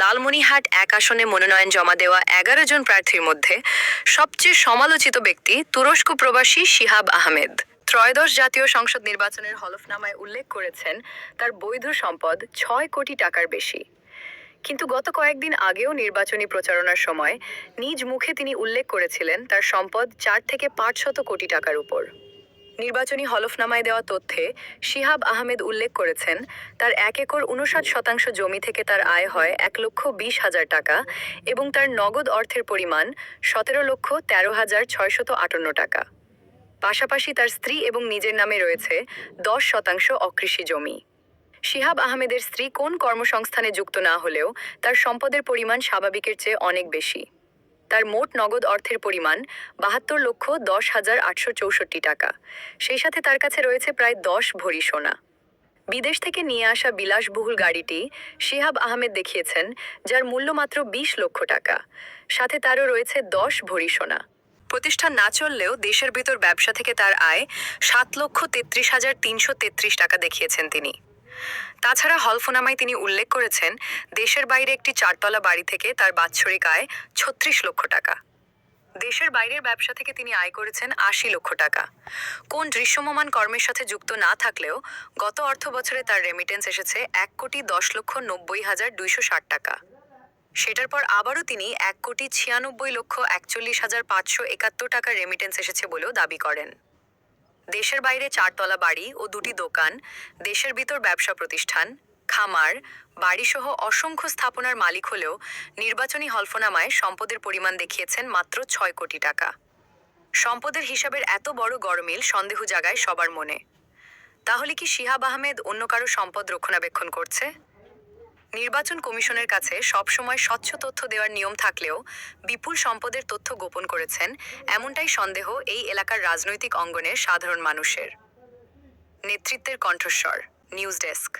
লালমনিহাট এক আসনে মনোনয়ন জমা দেওয়া এগারো জন প্রার্থীর মধ্যে সবচেয়ে সমালোচিত ব্যক্তি তুরস্ক প্রবাসী শিহাব আহমেদ। ত্রয়োদশ জাতীয় সংসদ নির্বাচনের হলফনামায় উল্লেখ করেছেন, তার বৈধ সম্পদ ছয় কোটি টাকার বেশি। কিন্তু গত কয়েকদিন আগেও নির্বাচনী প্রচারণার সময় নিজ মুখে তিনি উল্লেখ করেছিলেন, তার সম্পদ চার থেকে পাঁচ শত কোটি টাকার উপর। নির্বাচনী হলফনামায় দেওয়া তথ্যে শিহাব আহমেদ উল্লেখ করেছেন, তার এক একর উনষাট শতাংশ জমি থেকে তার আয় হয় এক লক্ষ বিশ হাজার টাকা এবং তার নগদ অর্থের পরিমাণ সতেরো লক্ষ তেরো হাজার ছয়শত আটান্ন টাকা। পাশাপাশি তার স্ত্রী এবং নিজের নামে রয়েছে দশ শতাংশ অকৃষি জমি। শিহাব আহমেদের স্ত্রী কোন কর্মসংস্থানে যুক্ত না হলেও তার সম্পদের পরিমাণ স্বাভাবিকের চেয়ে অনেক বেশি। তার মোট নগদ অর্থের পরিমাণ বাহাত্তর লক্ষ দশ হাজার আটশো চৌষট্টি টাকা। সেই সাথে তার কাছে রয়েছে প্রায় দশ ভরি সোনা। বিদেশ থেকে নিয়ে আসা বিলাসবহুল গাড়িটি শিহাব আহমেদ দেখিয়েছেন, যার মূল্য মাত্র বিশ লক্ষ টাকা। সাথে তারও রয়েছে দশ ভরি সোনা। প্রতিষ্ঠান না চললেও দেশের ভিতর ব্যবসা থেকে তার আয় সাত লক্ষ তেত্রিশ হাজার তিনশো তেত্রিশ টাকা দেখিয়েছেন তিনি। তাছাড়া হলফনামায় তিনি উল্লেখ করেছেন, দেশের বাইরে একটি চারতলা বাড়ি থেকে তার বাৎসরিক আয় ছত্রিশ লক্ষ টাকা। দেশের বাইরের ব্যবসা থেকে তিনি আয় করেছেন আশি লক্ষ টাকা। কোন দৃশ্যমান কর্মের সাথে যুক্ত না থাকলেও গত অর্থ বছরে তার রেমিটেন্স এসেছে এক কোটি দশ লক্ষ নব্বই হাজার দুইশো ষাট টাকা। সেটার পর আবারও তিনি এক কোটি ছিয়ানব্বই লক্ষ একচল্লিশ হাজার পাঁচশো একাত্তর টাকার রেমিটেন্স এসেছে বলেও দাবি করেন। দেশের বাইরে চারতলা বাড়ি ও দুটি দোকান, দেশের ভিতর ব্যবসা প্রতিষ্ঠান, খামার, বাড়িসহ অসংখ্য স্থাপনার মালিক হলেও নির্বাচনী হলফনামায় সম্পদের পরিমাণ দেখিয়েছেন মাত্র ছয় কোটি টাকা। সম্পদের হিসাবের এত বড় গরমিল সন্দেহ জাগায় সবার মনে। তাহলে কি শিহাব আহমেদ অন্য কারও সম্পদ রক্ষণাবেক্ষণ করছে? নির্বাচন কমিশনের কাছে সবসময় স্বচ্ছ তথ্য দেওয়ার নিয়ম থাকলেও বিপুল সম্পদের তথ্য গোপন করেছেন এমনটাই সন্দেহ এই এলাকার রাজনৈতিক অঙ্গনের সাধারণ মানুষের। নেতৃত্বের কণ্ঠস্বর, নিউজ ডেস্ক।